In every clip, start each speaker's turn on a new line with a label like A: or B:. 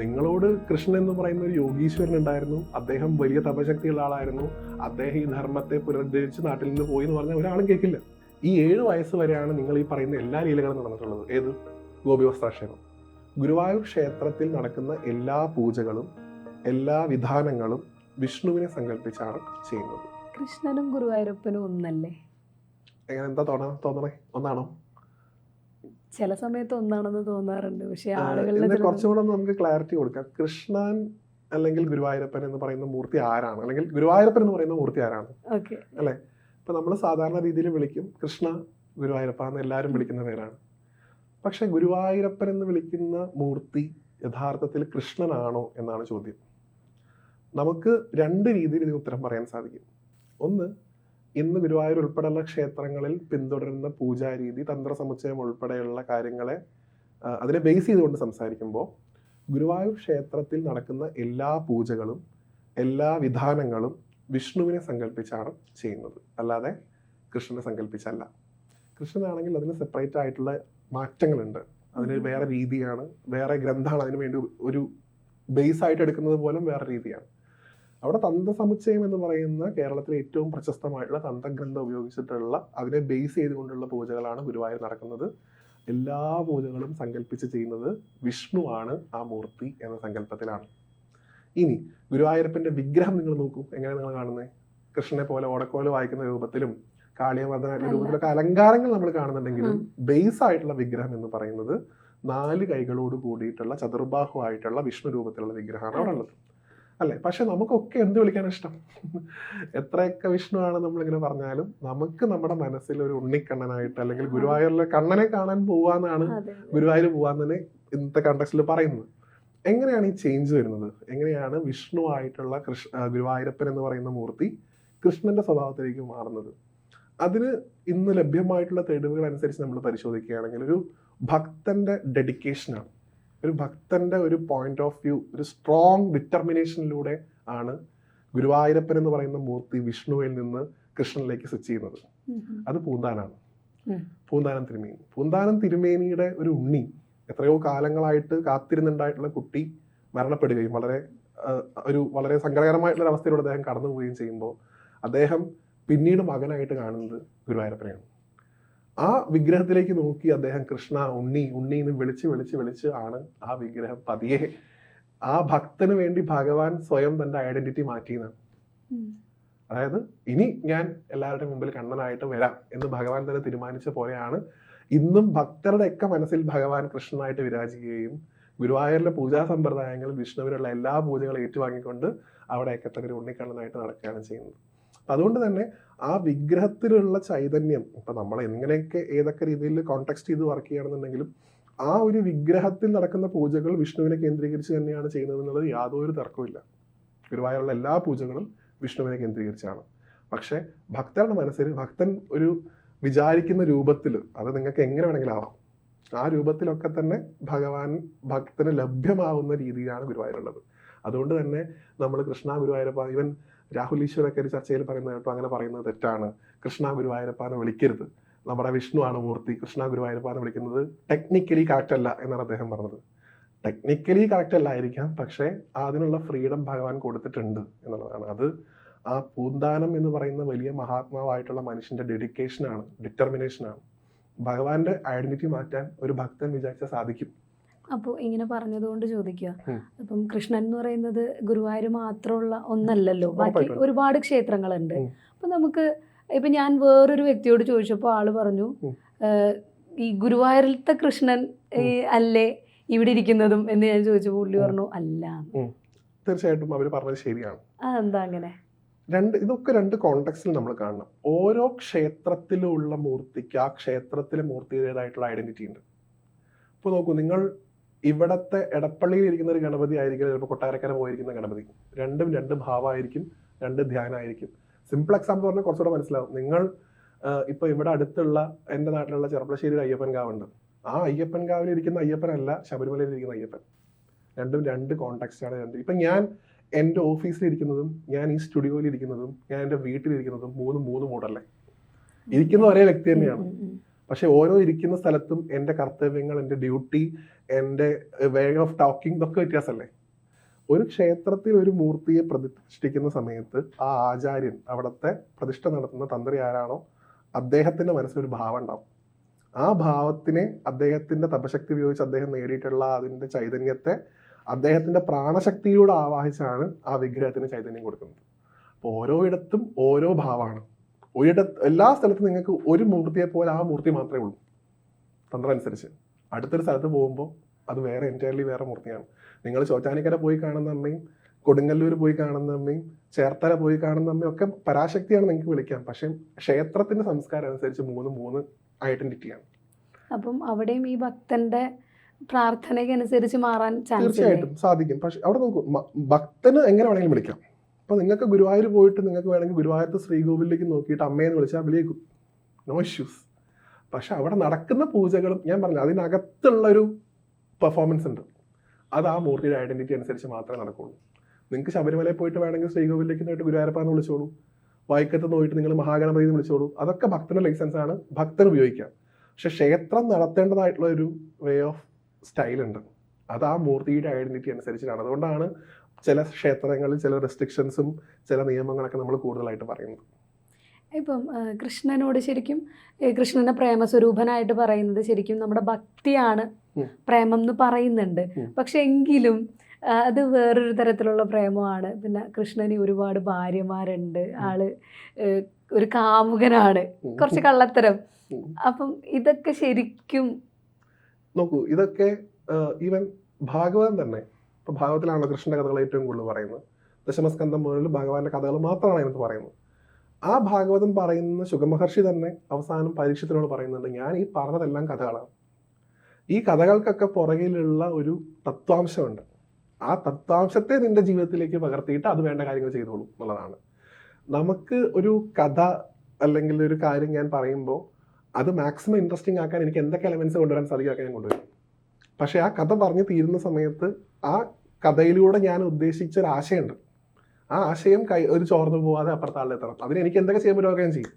A: നിങ്ങളോട് കൃഷ്ണൻ എന്ന് പറയുന്ന ഒരു യോഗീശ്വരൻ ഉണ്ടായിരുന്നു. അദ്ദേഹം വലിയ തപശക്തിയുള്ള ആളായിരുന്നു. അദ്ദേഹം ഈ ധർമ്മത്തെ പുനരുദ്ധരിച്ച് നാട്ടിൽ നിന്ന് പോയി എന്ന് പറഞ്ഞ ഒരാളും കേൾക്കില്ല. ഈ ഏഴ് വയസ്സ് വരെയാണ് നിങ്ങൾ ഈ പറയുന്ന എല്ലാ ലീലകളും നടന്നിട്ടുള്ളത്. ഏത്? ഗോപിവസ്ത്രാക്ഷേപം ഗുരുവായൂർ ക്ഷേത്രത്തിൽ നടക്കുന്ന എല്ലാ പൂജകളും എല്ലാ വിധാനങ്ങളും വിഷ്ണുവിനെ സങ്കല്പിച്ചാണ് ചെയ്യുന്നത്.
B: കൃഷ്ണനും ഗുരുവായൂരപ്പനും ഒന്നല്ലേ?
A: എങ്ങനെ? എന്താ തോന്നാ തോന്നണേ? ഒന്നാണോ?
B: ചില സമയത്ത് ഒന്നാണെന്ന് തോന്നാറുണ്ട്. പക്ഷേ
A: ആളുകളിൽ
B: ആളുകളുടെ കുറച്ചുകൂടെ
A: കുറച്ചും കൂടെ നമുക്ക് ക്ലാരിറ്റി കൊടുക്കാം. കൃഷ്ണൻ അല്ലെങ്കിൽ ഗുരുവായൂരപ്പൻ എന്ന് പറയുന്ന മൂർത്തി ആരാണ്? അല്ലെങ്കിൽ ഗുരുവായൂരപ്പൻ എന്ന് പറയുന്ന മൂർത്തി ആരാണ്?
B: അല്ലേ?
A: ഇപ്പൊ നമ്മൾ സാധാരണ രീതിയിൽ വിളിക്കും കൃഷ്ണ ഗുരുവായൂരപ്പ എന്ന് എല്ലാവരും വിളിക്കുന്ന പേരാണ്. പക്ഷെ ഗുരുവായൂരപ്പൻ എന്ന് വിളിക്കുന്ന മൂർത്തി യഥാർത്ഥത്തിൽ കൃഷ്ണനാണോ എന്നാണ് ചോദ്യം. നമുക്ക് രണ്ട് രീതിയിൽ ഇതിന് ഉത്തരം പറയാൻ സാധിക്കും. ഒന്ന് ഇന്ന് ഗുരുവായൂർ ഉൾപ്പെടെയുള്ള ക്ഷേത്രങ്ങളിൽ പിന്തുടരുന്ന പൂജാരീതി തന്ത്ര സമുച്ചയം ഉൾപ്പെടെയുള്ള കാര്യങ്ങളെ അതിനെ ബേസ് ചെയ്തുകൊണ്ട് സംസാരിക്കുമ്പോൾ ഗുരുവായൂർ ക്ഷേത്രത്തിൽ നടക്കുന്ന എല്ലാ പൂജകളും എല്ലാ വിധാനങ്ങളും വിഷ്ണുവിനെ സങ്കല്പിച്ചാണ് ചെയ്യുന്നത്. അല്ലാതെ കൃഷ്ണനെ സങ്കല്പിച്ചല്ല കൃഷ്ണനാണെങ്കിൽ അതിന് സെപ്പറേറ്റ് ആയിട്ടുള്ള മാറ്റങ്ങളുണ്ട്. അതിന്. വേറെ രീതിയാണ് വേറെ ഗ്രന്ഥമാണ് അതിന് വേണ്ടി ഒരു ബേസ് ആയിട്ട് എടുക്കുന്നത് പോലും വേറെ രീതിയാണ്. അവിടെ തന്ത്രസമുച്ചയം എന്ന് പറയുന്ന കേരളത്തിലെ ഏറ്റവും പ്രശസ്തമായിട്ടുള്ള തന്തഗ്രന്ഥം ഉപയോഗിച്ചിട്ടുള്ള അതിനെ ബേസ് ചെയ്തുകൊണ്ടുള്ള പൂജകളാണ് ഗുരുവായൂർ നടക്കുന്നത്. എല്ലാ പൂജകളും സങ്കല്പിച്ച് ചെയ്യുന്നത് വിഷ്ണുവാണ് ആ മൂർത്തി എന്ന സങ്കല്പത്തിലാണ്. ഇനി ഗുരുവായൂരപ്പന്റെ വിഗ്രഹം നിങ്ങൾ നോക്കൂ. എങ്ങനെ നിങ്ങൾ കാണുന്നത്? കൃഷ്ണനെ പോലെ ഓടക്കോൽ വായിക്കുന്ന രൂപത്തിലും കാളിയമർദ്ദനായിട്ടുള്ള
B: അല്ല.
A: രൂപത്തിലൊക്കെ അലങ്കാരങ്ങൾ നമ്മൾ കാണുന്നുണ്ടെങ്കിലും ബേസ് ആയിട്ടുള്ള വിഗ്രഹം എന്ന് പറയുന്നത് നാല് കൈകളോട് കൂടിയിട്ടുള്ള ചതുർബാഹു ആയിട്ടുള്ള വിഷ്ണു രൂപത്തിലുള്ള വിഗ്രഹമാണ് അവിടെ ഉള്ളത്. അല്ലെ? പക്ഷെ നമുക്കൊക്കെ എന്ത് വിളിക്കാൻ ഇഷ്ടം? എത്രയൊക്കെ വിഷ്ണുവാണ് നമ്മളിങ്ങനെ പറഞ്ഞാലും നമുക്ക് നമ്മുടെ മനസ്സിൽ ഒരു ഉണ്ണിക്കണ്ണനായിട്ട് അല്ലെങ്കിൽ ഗുരുവായൂരിലെ കണ്ണനെ കാണാൻ പോവാന്നാണ് ഗുരുവായൂർ പോവാൻ തന്നെ ഇന്നത്തെ കണ്ടക്സ്റ്റിൽ പറയുന്നത്. എങ്ങനെയാണ് ഈ ചേഞ്ച് വരുന്നത്? എങ്ങനെയാണ് വിഷ്ണു ആയിട്ടുള്ള കൃഷ്ണ ഗുരുവായൂരപ്പൻ എന്ന് പറയുന്ന മൂർത്തി കൃഷ്ണന്റെ സ്വഭാവത്തിലേക്ക് മാറുന്നത്? അതിന് ഇന്ന് ലഭ്യമായിട്ടുള്ള തെളിവുകൾ അനുസരിച്ച് നമ്മൾ പരിശോധിക്കുകയാണെങ്കിൽ ഒരു ഭക്തന്റെ ഡെഡിക്കേഷനാണ് ഒരു ഭക്തന്റെ ഒരു പോയിന്റ് ഓഫ് വ്യൂ ഒരു സ്ട്രോങ് ഡിറ്റർമിനേഷനിലൂടെ ആണ് ഗുരുവായൂരപ്പൻ എന്ന് പറയുന്ന മൂർത്തി വിഷ്ണുവിൽ നിന്ന് കൃഷ്ണനിലേക്ക് സ്വിച്ച് ചെയ്യുന്നത്. അത് പൂന്താനാണ്. പൂന്താനം തിരുമേനി. പൂന്താനം തിരുമേനിയുടെ ഒരു ഉണ്ണി എത്രയോ കാലങ്ങളായിട്ട് കാത്തിരുന്നുണ്ടായിട്ടുള്ള കുട്ടി മരണപ്പെടുകയും വളരെ ഒരു വളരെ സങ്കടകരമായിട്ടുള്ള ഒരു അവസ്ഥയിലൂടെ അദ്ദേഹം കടന്നു പോവുകയും ചെയ്യുമ്പോൾ അദ്ദേഹം പിന്നീട് മകനായിട്ട് കാണുന്നത് ഗുരുവായൂരപ്പനെയാണ്. ആ വിഗ്രഹത്തിലേക്ക് നോക്കി അദ്ദേഹം കൃഷ്ണ ഉണ്ണി ഉണ്ണി എന്ന് വിളിച്ച് വിളിച്ച് വിളിച്ച് ആണ് ആ വിഗ്രഹം പതിയെ ആ ഭക്തന് വേണ്ടി ഭഗവാൻ സ്വയം തന്റെ ഐഡന്റിറ്റി മാറ്റിയെന്നാണ് അതായത് ഇനി ഞാൻ എല്ലാവരുടെയും മുമ്പിൽ കണ്ണനായിട്ട് വരാം എന്ന് ഭഗവാൻ തന്നെ തീരുമാനിച്ച പോലെയാണ് ഇന്നും ഭക്തരുടെ ഒക്കെ മനസ്സിൽ ഭഗവാൻ കൃഷ്ണനായിട്ട് വിരാജിക്കുകയും ഗുരുവായൂരിലെ പൂജാ സമ്പ്രദായങ്ങൾ വിഷ്ണുവിനുള്ള എല്ലാ പൂജകളും ഏറ്റുവാങ്ങിക്കൊണ്ട് അവിടെയൊക്കെ തന്നെ ഉണ്ണിക്കണ്ണനായിട്ട് നടക്കുകയാണ് ചെയ്യുന്നത്. അതുകൊണ്ട് തന്നെ ആ വിഗ്രഹത്തിലുള്ള ചൈതന്യം ഇപ്പം നമ്മൾ എങ്ങനെയൊക്കെ ഏതൊക്കെ രീതിയിൽ കോണ്ടെക്സ്റ്റ് ചെയ്ത് വർക്ക് ചെയ്യുകയാണെന്നുണ്ടെങ്കിലും ആ ഒരു വിഗ്രഹത്തിൽ നടക്കുന്ന പൂജകൾ വിഷ്ണുവിനെ കേന്ദ്രീകരിച്ച് തന്നെയാണ് ചെയ്യുന്നത് എന്നുള്ളത് യാതൊരു തർക്കമില്ല ഗുരുവായൂരുള്ള എല്ലാ പൂജകളും വിഷ്ണുവിനെ കേന്ദ്രീകരിച്ചാണ്. പക്ഷേ ഭക്തരുടെ മനസ്സിൽ ഭക്തൻ ഒരു വിചാരിക്കുന്ന രൂപത്തിൽ അത് നിങ്ങൾക്ക് എങ്ങനെ വേണമെങ്കിലും ആവാം. ആ രൂപത്തിലൊക്കെ തന്നെ ഭഗവാൻ ഭക്തന് ലഭ്യമാവുന്ന രീതിയിലാണ് ഗുരുവായൂരുള്ളത്. അതുകൊണ്ട് തന്നെ നമ്മൾ കൃഷ്ണ ഗുരുവായൂരപ്പ ഇവൻ രാഹുൽ ഈശ്വരൊക്കെ ഒരു ചർച്ചയിൽ പറയുന്നത് കേട്ടോ അങ്ങനെ പറയുന്നത് തെറ്റാണ്. കൃഷ്ണ ഗുരുവായൂരപ്പാനെ വിളിക്കരുത്. നമ്മുടെ വിഷ്ണു ആണ് മൂർത്തി. കൃഷ്ണ ഗുരുവായൂരപ്പാനെ വിളിക്കുന്നത് ടെക്നിക്കലി കറക്റ്റ് അല്ല എന്നാണ് അദ്ദേഹം പറഞ്ഞത്. ടെക്നിക്കലി കറക്റ്റ് അല്ലായിരിക്കാം പക്ഷേ അതിനുള്ള ഫ്രീഡം ഭഗവാൻ കൊടുത്തിട്ടുണ്ട് എന്നുള്ളതാണ്. അത് ആ പൂന്താനം എന്ന് പറയുന്ന വലിയ മഹാത്മാവായിട്ടുള്ള മനുഷ്യന്റെ ഡെഡിക്കേഷനാണ് ഡിറ്റർമിനേഷനാണ് ഭഗവാന്റെ ഐഡന്റിറ്റി മാറ്റാൻ ഒരു ഭക്തൻ വിചാരിച്ചാൽ സാധിക്കും.
B: അപ്പോൾ ഇങ്ങനെ പറഞ്ഞതുകൊണ്ട് ചോദിക്കുക. അപ്പം കൃഷ്ണൻ എന്ന് പറയുന്നത് ഗുരുവായൂർ മാത്രമുള്ള ഒന്നല്ലല്ലോ. ബാക്കി ഒരുപാട് ക്ഷേത്രങ്ങളുണ്ട്. അപ്പം നമുക്ക് ഇപ്പൊ ഞാൻ വേറൊരു വ്യക്തിയോട് ചോദിച്ചപ്പോൾ ആൾ പറഞ്ഞു ഈ ഗുരുവായൂരിലത്തെ കൃഷ്ണൻ അല്ലേ ഇവിടെ ഇരിക്കുന്നതും എന്ന് ഞാൻ ചോദിച്ചപ്പോൾ പുള്ളി പറഞ്ഞു അല്ല.
A: തീർച്ചയായിട്ടും അവർ പറഞ്ഞത് ശരിയാണ്.
B: അതെന്താ അങ്ങനെ?
A: രണ്ട് ഇതൊക്കെ രണ്ട് കോണ്ടെക്സ്റ്റിൽ നമ്മൾ കാണണം. ഓരോ ക്ഷേത്രത്തിലുള്ള മൂർത്തിക്ക് ആ ക്ഷേത്രത്തിലെ മൂർത്തിയുടേതായിട്ടുള്ള ഐഡന്റിറ്റി ഉണ്ട്. ഇപ്പോൾ നോക്കൂ നിങ്ങൾ ഇവിടത്തെ എടപ്പള്ളിയിൽ ഇരിക്കുന്ന ഒരു ഗണപതി ആയിരിക്കും ചിലപ്പോൾ കൊട്ടാരക്കര പോയിരിക്കുന്ന ഗണപതി. രണ്ടും രണ്ട് ഭാവമായിരിക്കും രണ്ട് ധ്യാനമായിരിക്കും സിമ്പിൾ എക്സാമ്പിൾ പറഞ്ഞാൽ കുറച്ചുകൂടെ മനസ്സിലാവും. നിങ്ങൾ ഇപ്പോൾ ഇപ്പൊ ഇവിടെ അടുത്തുള്ള എന്റെ നാട്ടിലുള്ള ചെറുപ്പശ്ശേരി ഒരു അയ്യപ്പൻ കാവുണ്ട്. ആ അയ്യപ്പൻ കാവിൽ ഇരിക്കുന്ന അയ്യപ്പനല്ല ശബരിമലയിൽ ഇരിക്കുന്ന അയ്യപ്പൻ. രണ്ടും രണ്ട് കോണ്ടാക്സ്റ്റ് ആണ് രണ്ട്. ഇപ്പൊ ഞാൻ എന്റെ ഓഫീസിൽ ഇരിക്കുന്നതും ഞാൻ ഈ സ്റ്റുഡിയോയിൽ ഇരിക്കുന്നതും ഞാൻ എന്റെ വീട്ടിലിരിക്കുന്നതും മൂന്നും മൂന്ന് മൂടല്ലേ ഇരിക്കുന്ന ഒരേ വ്യക്തി തന്നെയാണ്. പക്ഷെ ഓരോ ഇരിക്കുന്ന സ്ഥലത്തും എന്റെ കർത്തവ്യങ്ങൾ എന്റെ ഡ്യൂട്ടി എന്റെ വേ ഓഫ് ടോക്കിംഗ് ഇതൊക്കെ വ്യത്യാസമല്ലേ? ഒരു ക്ഷേത്രത്തിൽ ഒരു മൂർത്തിയെ പ്രതിഷ്ഠിക്കുന്ന സമയത്ത് ആ ആചാര്യൻ അവിടുത്തെ പ്രതിഷ്ഠ നടത്തുന്ന തന്ത്രി ആരാണോ അദ്ദേഹത്തിന്റെ മനസ്സിലൊരു ഭാവം ഉണ്ടാവും. ആ ഭാവത്തിനെ അദ്ദേഹത്തിന്റെ തപശക്തി ഉപയോഗിച്ച് അദ്ദേഹം നേടിയിട്ടുള്ള അതിന്റെ ചൈതന്യത്തെ അദ്ദേഹത്തിന്റെ പ്രാണശക്തിയിലൂടെ ആവാഹിച്ചാണ് ആ വിഗ്രഹത്തിന് ചൈതന്യം കൊടുക്കുന്നത്. അപ്പോൾ ഓരോ ഇടത്തും ഓരോ ഭാവമാണ്. ഒരിടത്ത് എല്ലാ സ്ഥലത്തും നിങ്ങൾക്ക് ഒരു മൂർത്തിയെ പോലെ ആ മൂർത്തി മാത്രമേ ഉള്ളൂ. തന്ത്രം അനുസരിച്ച്. അടുത്തൊരു സ്ഥലത്ത് പോകുമ്പോൾ അത് വേറെ എന്റയർലി വേറെ മൂർത്തിയാണ്. നിങ്ങൾ ചോറ്റാനിക്കര പോയി കാണുന്ന അമ്മയും കൊടുങ്ങല്ലൂർ പോയി കാണുന്ന അമ്മയും ചേർത്തല പോയി കാണുന്ന അമ്മയും ഒക്കെ പരാശക്തിയാണ് നിങ്ങൾക്ക് വിളിക്കാം. പക്ഷേ ക്ഷേത്രത്തിന്റെ സംസ്കാരം അനുസരിച്ച് മൂന്ന് മൂന്ന് ഐഡന്റിറ്റിയാണ്.
B: അപ്പം അവിടെയും ഈ ഭക്തന്റെ പ്രാർത്ഥനയ്ക്കനുസരിച്ച് മാറാൻ ചാൻസ്
A: തീർച്ചയായിട്ടും സാധിക്കും. പക്ഷെ അവിടെ നോക്കൂ ഭക്തന് എങ്ങനെ വേണമെങ്കിലും വിളിക്കാം. അപ്പൊ നിങ്ങൾക്ക് ഗുരുവായൂർ പോയിട്ട് നിങ്ങൾക്ക് വേണമെങ്കിൽ ഗുരുവായൂരത്തെ ശ്രീകോവിലേക്ക് നോക്കിയിട്ട് അമ്മയെന്ന് വിളിച്ചാൽ വിളിയേക്കും നോ ഇഷ്യൂസ് പക്ഷെ അവിടെ നടക്കുന്ന പൂജകളും ഞാൻ പറഞ്ഞു അതിനകത്തുള്ളൊരു പെർഫോമൻസ് ഉണ്ട്. അത് ആ മൂർത്തിയുടെ ഐഡന്റിറ്റി അനുസരിച്ച് മാത്രമേ നടക്കുള്ളൂ. നിങ്ങൾക്ക് ശബരിമലയിൽ പോയിട്ട് വേണമെങ്കിൽ ശ്രീകോവിലേക്ക് പോയിട്ട് ഗുരുവായൂരപ്പാന്ന് വിളിച്ചോളൂ. വൈക്കത്ത് പോയിട്ട് നിങ്ങൾ മഹാഗണപതി എന്ന് വിളിച്ചോളൂ. അതൊക്കെ ഭക്തന്റെ ലൈസൻസ് ആണ്. ഭക്തൻ ഉപയോഗിക്കുക. പക്ഷെ ക്ഷേത്രം നടത്തേണ്ടതായിട്ടുള്ള ഒരു വേ ഓഫ് സ്റ്റൈൽ ഉണ്ട്. അത് ആ മൂർത്തിയുടെ ഐഡന്റിറ്റി അനുസരിച്ചിട്ടാണ്. അതുകൊണ്ടാണ് ചില ക്ഷേത്രങ്ങളിൽ ചില റെസ്ട്രിക്ഷൻസും ചില നിയമങ്ങളൊക്കെ നമ്മൾ കൂടുതലായിട്ട് പറയുന്നത്.
B: ഇപ്പം കൃഷ്ണനോട് ശരിക്കും കൃഷ്ണനെ പ്രേമസ്വരൂപനായിട്ട് പറയുന്നത് ശരിക്കും നമ്മുടെ ഭക്തിയാണ് പ്രേമം എന്ന് പറയുന്നുണ്ട്. പക്ഷെ എങ്കിലും അത് വേറൊരു തരത്തിലുള്ള പ്രേമമാണ്. പിന്നെ കൃഷ്ണന് ഒരുപാട് ഭാര്യമാരുണ്ട്. ആൾ ഒരു കാമുകനാണ്. കുറച്ച് കള്ളത്തരം. അപ്പം ഇതൊക്കെ ശരിക്കും
A: നോക്കൂ ഇതൊക്കെ ഈവൻ ഭാഗവതം തന്നെ. ഇപ്പൊ ഭാഗവതത്തിലാണ് കൃഷ്ണന്റെ കഥകൾ ഏറ്റവും കൂടുതൽ പറയുന്നത്. ദശമസ്കന്ധം മുതൽ ഭഗവാന്റെ കഥകൾ മാത്രമാണ് അതിനകത്ത് പറയുന്നത്. ആ ഭാഗവതം പറയുന്ന സുഖമഹർഷി തന്നെ അവസാനം പരീക്ഷത്തിനോട് പറയുന്നുണ്ട് ഞാൻ ഈ പറഞ്ഞതെല്ലാം കഥകളാണ്. ഈ കഥകൾക്കൊക്കെ പുറകിലുള്ള ഒരു തത്വാംശമുണ്ട്. ആ തത്വാംശത്തെ നിന്റെ ജീവിതത്തിലേക്ക് പകർത്തിയിട്ട് അത് വേണ്ട കാര്യങ്ങൾ ചെയ്തോളൂ എന്നുള്ളതാണ്. നമുക്ക് ഒരു കഥ അല്ലെങ്കിൽ ഒരു കാര്യം ഞാൻ പറയുമ്പോൾ അത് മാക്സിമം ഇൻട്രസ്റ്റിംഗ് ആക്കാൻ എനിക്ക് എന്തൊക്കെ എലമെന്റ്സ് കൊണ്ടുവരാൻ സാധിക്കും ഞാൻ കൊണ്ടുവരും. പക്ഷെ ആ കഥ പറഞ്ഞു തീരുന്ന സമയത്ത് ആ കഥയിലൂടെ ഞാൻ ഉദ്ദേശിച്ച ഒരു ആശയമുണ്ട്. ആ ആശയം കൈ ഒരു ചോർന്നു പോവാതെ അപ്പുറത്തെ ആളിലെത്തണം അതിന് എനിക്ക് എന്തൊക്കെ ചെയ്യാൻ പറ്റുമോ ഞാൻ ചെയ്യും?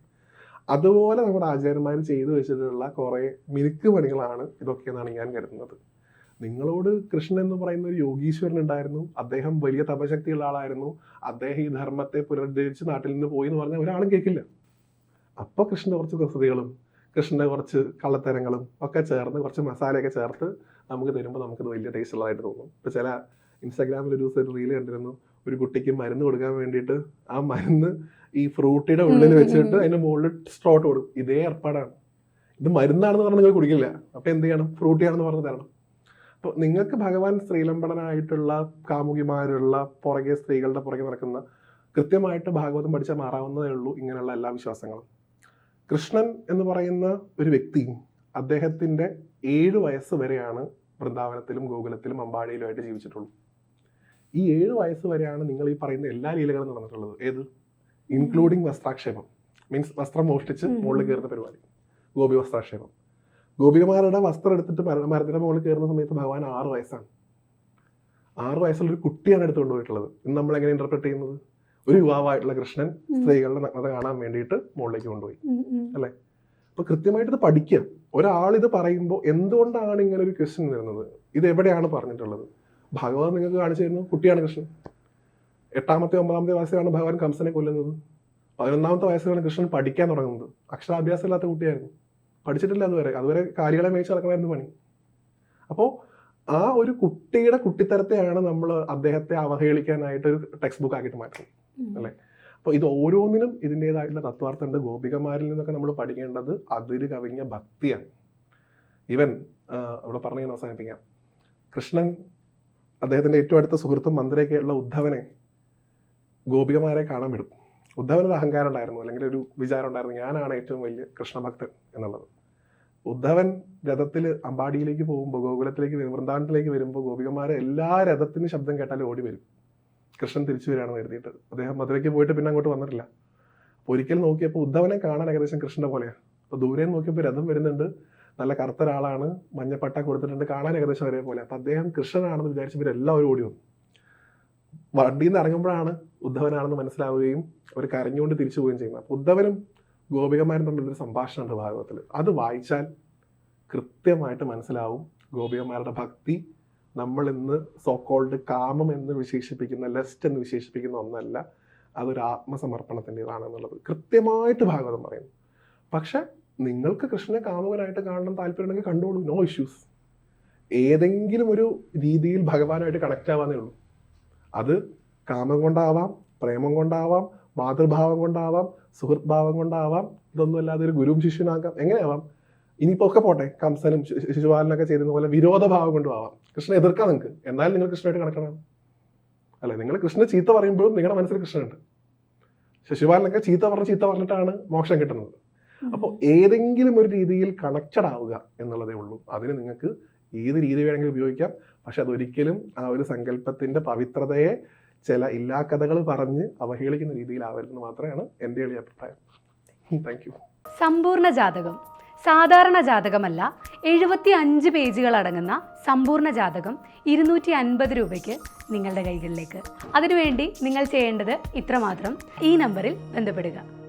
A: അതുപോലെ നമ്മുടെ ആചാര്യന്മാർ ചെയ്തു വെച്ചിട്ടുള്ള കുറേ മിനുക്ക് പണികളാണ് ഇതൊക്കെ എന്നാണ് ഞാൻ കരുതുന്നത്. നിങ്ങളോട് കൃഷ്ണൻ എന്ന് പറയുന്ന ഒരു യോഗീശ്വരൻ ഉണ്ടായിരുന്നു. അദ്ദേഹം വലിയ തപശക്തിയുള്ള ആളായിരുന്നു. അദ്ദേഹം ഈ ധർമ്മത്തെ പുനരുദ്ധരിച്ച് നാട്ടിൽ നിന്ന് പോയി എന്ന് പറഞ്ഞാൽ ഒരാളും കേൾക്കില്ല. അപ്പോൾ കൃഷ്ണന്റെ കുറച്ച് കുസൃതികളും കൃഷ്ണന്റെ കുറച്ച് കള്ളത്തരങ്ങളും ഒക്കെ ചേർന്ന് കുറച്ച് മസാലയൊക്കെ ചേർത്ത് നമുക്ക് തരുമ്പോൾ നമുക്കത് വലിയ ടേസ്റ്റ് ഉള്ളതായിട്ട് തോന്നും. ഇപ്പൊ ചില ഇൻസ്റ്റാഗ്രാമിൽ ഒരു ദിവസം ഒരു റീൽ കണ്ടിരുന്നു. ഒരു കുട്ടിക്ക് മരുന്ന് കൊടുക്കാൻ വേണ്ടിയിട്ട് ആ മരുന്ന് ഈ ഫ്രൂട്ടിയുടെ ഉള്ളിൽ വെച്ചിട്ട്
B: അതിന്റെ
A: അതിന്റെ മുകളിൽ സ്ട്രോട്ട് കൊടുക്കും. ഇതേ ഏർപ്പാടാണ്. ഇത് മരുന്നാണെന്ന് പറഞ്ഞാൽ നിങ്ങൾ കുടിക്കില്ല. അപ്പോൾ എന്ത് ചെയ്യണം? ഫ്രൂട്ടിയാണെന്ന് പറഞ്ഞ് തരണം. അപ്പോൾ നിങ്ങൾക്ക് ഭഗവാൻ സ്ത്രീലമ്പടനായിട്ടുള്ള കാമുകിമാരുള്ള പുറകെ സ്ത്രീകളുടെ പുറകെ നടക്കുന്ന കൃത്യമായിട്ട് ഭാഗവതം പഠിച്ചാൽ മാറാവുന്നതേ ഉള്ളൂ ഇങ്ങനെയുള്ള എല്ലാ വിശ്വാസങ്ങളും. കൃഷ്ണൻ എന്ന് പറയുന്ന ഒരു വ്യക്തി അദ്ദേഹത്തിന്റെ ഏഴ് വയസ്സ് വരെയാണ് വൃന്ദാവനത്തിലും ഗോകുലത്തിലും അമ്പാടിയിലുമായിട്ട് ജീവിച്ചിട്ടുള്ളൂ. ഈ ഏഴ് വയസ്സ് വരെയാണ് നിങ്ങൾ ഈ പറയുന്ന എല്ലാ ലീലകളും നടന്നിട്ടുള്ളത്. ഏത്? ഇൻക്ലൂഡിങ് വസ്ത്രാക്ഷേപം. മീൻസ് വസ്ത്രം മോഷ്ടിച്ച്. മുകളിൽ കയറുന്ന പരിപാടി. ഗോപി വസ്ത്രാക്ഷേപം. ഗോപികമാരുടെ വസ്ത്രം എടുത്തിട്ട് മര- മരത്തിന്റെ മുകളിൽ കയറുന്ന സമയത്ത് ഭഗവാൻ ആറ് വയസ്സാണ്. ആറ് വയസ്സുള്ള ഒരു കുട്ടിയാണ് എടുത്തുകൊണ്ട് പോയിട്ടുള്ളത്. ഇന്ന് നമ്മൾ എങ്ങനെ ഇന്റർപ്രറ്റ് ചെയ്യുന്നത്? ഒരു യുവാവായിട്ടുള്ള കൃഷ്ണൻ. സ്ത്രീകളുടെ നഗ്നത കാണാൻ വേണ്ടിയിട്ട് മുകളിലേക്ക് കൊണ്ടുപോയി.
B: അല്ലേ.
A: അപ്പൊ കൃത്യമായിട്ട് ഇത് പഠിക്കുക. ഒരാൾ ഇത് പറയുമ്പോൾ എന്തുകൊണ്ടാണ് ഇങ്ങനെ ഒരു ക്വസ്റ്റ്യൻ വരുന്നത്? ഇത് എവിടെയാണ് പറഞ്ഞിട്ടുള്ളത്? ഭഗവാൻ നിങ്ങൾക്ക് കാണിച്ചു തരുന്നത് കുട്ടിയാണ് കൃഷ്ണൻ. എട്ടാമത്തെ ഒമ്പതാമത്തെ വയസ്സിലാണ് ഭഗവാൻ കംസനെ കൊല്ലുന്നത്. പതിനൊന്നാമത്തെ വയസ്സിലാണ് കൃഷ്ണൻ പഠിക്കാൻ തുടങ്ങുന്നത്. അക്ഷരാഭ്യാസം ഇല്ലാത്ത കുട്ടിയായിരുന്നു. പഠിച്ചിട്ടില്ല അതുവരെ. അതുവരെ കാര്യങ്ങളെ മേച്ച് നടക്കണമായിരുന്നു പണി. അപ്പോൾ ആ ഒരു കുട്ടിയുടെ കുട്ടിത്തരത്തെയാണ് നമ്മൾ അദ്ദേഹത്തെ അവഹേളിക്കാനായിട്ട് ഒരു ടെക്സ്റ്റ് ബുക്ക് ആക്കിയിട്ട് മാറ്റുന്നത്. അല്ലേ? അപ്പോൾ ഇത് ഓരോന്നിനും ഇതിന്റെതായിട്ടുള്ള തത്വാർത്ഥമുണ്ട്. ഗോപികമാരിൽ നിന്നൊക്കെ നമ്മൾ പഠിക്കേണ്ടത് അതിര് കവിഞ്ഞ ഭക്തിയാണ്. ഈവൻ അവിടെ പറഞ്ഞു ഞാൻ അവസാനിപ്പിക്കാം. കൃഷ്ണൻ അദ്ദേഹത്തിന്റെ ഏറ്റവും അടുത്ത സുഹൃത്തും മന്ത്രിയൊക്കെയുള്ള ഉദ്ധവനെ ഗോപികമാരെ കാണാൻ വിടും. ഉദ്ധവനൊരു അഹങ്കാരം ഉണ്ടായിരുന്നു അല്ലെങ്കിൽ ഒരു വിചാരം ഉണ്ടായിരുന്നു ഞാനാണ് ഏറ്റവും വലിയ കൃഷ്ണഭക്തൻ എന്നുള്ളത്. ഉദ്ധവൻ രഥത്തിൽ അമ്പാടിയിലേക്ക് പോകുമ്പോൾ ഗോകുലത്തിലേക്ക് വൃന്ദാവനത്തിലേക്ക് വരുമ്പോൾ ഗോപികമാരെ എല്ലാ രഥത്തിനും ശബ്ദം കേട്ടാലും ഓടി വരും. കൃഷ്ണൻ തിരിച്ചു വരികയാണെന്ന് കരുതിയിട്ട് അദ്ദേഹം മധുരയ്ക്ക് പോയിട്ട് പിന്നെ അങ്ങോട്ട് വന്നിട്ടില്ല. അപ്പോൾ ഒരിക്കൽ നോക്കിയപ്പോൾ ഉദ്ധവനെ കാണാൻ ഏകദേശം കൃഷ്ണന്റെ പോലെയാണ് അപ്പോൾ ദൂരെ നോക്കിയപ്പോൾ രഥം വരുന്നുണ്ട്. നല്ല കറുത്ത ഒരാളാണ്. മഞ്ഞപ്പട്ട കൊടുത്തിട്ടുണ്ട്. കാണാൻ ഏകദേശം ഒരേപോലെ അപ്പോൾ അദ്ദേഹം കൃഷ്ണനാണെന്ന് വിചാരിച്ച് എല്ലാവരും ഓടി വന്നു. വണ്ടിയിൽ നിന്ന് ഇറങ്ങുമ്പോഴാണ് ഉദ്ധവനാണെന്ന് മനസ്സിലാവുകയും അവർ കരഞ്ഞുകൊണ്ട് തിരിച്ചു പോവുകയും ചെയ്യുന്നത്. അപ്പോൾ ഉദ്ധവനും ഗോപികമാരും തമ്മിലൊരു സംഭാഷണമുണ്ട് ഭാഗവത്തിൽ അത് വായിച്ചാൽ കൃത്യമായിട്ട് മനസ്സിലാവും ഗോപികമാരുടെ ഭക്തി നമ്മൾ ഇന്ന് സോക്കോൾഡ് കാമം എന്ന് വിശേഷിപ്പിക്കുന്ന ലെസ്റ്റ് എന്ന് വിശേഷിപ്പിക്കുന്ന ഒന്നല്ല. അതൊരു ആത്മസമർപ്പണത്തിന്റെതാണെന്നുള്ളത്. കൃത്യമായിട്ട് ഭാഗവതം പറയുന്നു. പക്ഷെ നിങ്ങൾക്ക് കൃഷ്ണനെ കാമുകനായിട്ട് കാണണം താല്പര്യമുണ്ടെങ്കിൽ കണ്ടോളൂ നോ ഇഷ്യൂസ് ഏതെങ്കിലും ഒരു രീതിയിൽ ഭഗവാനായിട്ട് കണക്റ്റ് ആവാന്നേ ഉള്ളൂ. അത് കാമം കൊണ്ടാവാം പ്രേമം കൊണ്ടാവാം മാതൃഭാവം കൊണ്ടാവാം സുഹൃത്ഭാവം കൊണ്ടാവാം ഇതൊന്നും അല്ലാതെ ഒരു ഗുരുവും ശിഷ്യനാകാം എങ്ങനെയാവാം? ഇനിയിപ്പോ ഒക്കെ പോട്ടെ. കംസനും ശിശുപാലനൊക്കെ ചെയ്തിരുന്ന പോലെ വിരോധഭാവം കൊണ്ടും ആവാം കൃഷ്ണനെ എതിർക്കാം നിങ്ങൾക്ക് എന്നാലും നിങ്ങൾ കൃഷ്ണനായിട്ട് കണക്കണം. അല്ലെ? നിങ്ങൾ കൃഷ്ണ ചീത്ത പറയുമ്പോഴും നിങ്ങളുടെ മനസ്സിൽ കൃഷ്ണനുണ്ട്. ശിശുപാലനൊക്കെ ചീത്ത പറഞ്ഞ് ചീത്ത പറഞ്ഞിട്ടാണ് മോക്ഷം കിട്ടുന്നത്. അപ്പോൾ ഏതെങ്കിലും ഒരു രീതിയിൽ കണക്റ്റഡ് ആവുക എന്നുള്ളതേ ഉള്ളൂ. അതിന് നിങ്ങൾക്ക് ഏത് രീതി വേണമെങ്കിലും ഉപയോഗിക്കാം. പക്ഷെ അതൊരിക്കലും ആ ഒരു സങ്കല്പത്തിന്റെ പവിത്രതയെ ചില ഇല്ലാ കഥകൾ പറഞ്ഞ് അവഹേളിക്കുന്ന രീതിയിലാവരുതെന്ന് മാത്രമാണ് എന്റെ എളിയ അഭിപ്രായം. താങ്ക് യു
B: സമ്പൂർണ ജാതകം. സാധാരണ ജാതകമല്ല എഴുപത്തി അഞ്ച് പേജുകൾ അടങ്ങുന്ന സമ്പൂർണ ജാതകം ഇരുന്നൂറ്റി അൻപത് രൂപയ്ക്ക് നിങ്ങളുടെ കൈകളിലേക്ക്. അതിനുവേണ്ടി നിങ്ങൾ ചെയ്യേണ്ടത് ഇത്രമാത്രം. ഈ നമ്പറിൽ ബന്ധപ്പെടുക.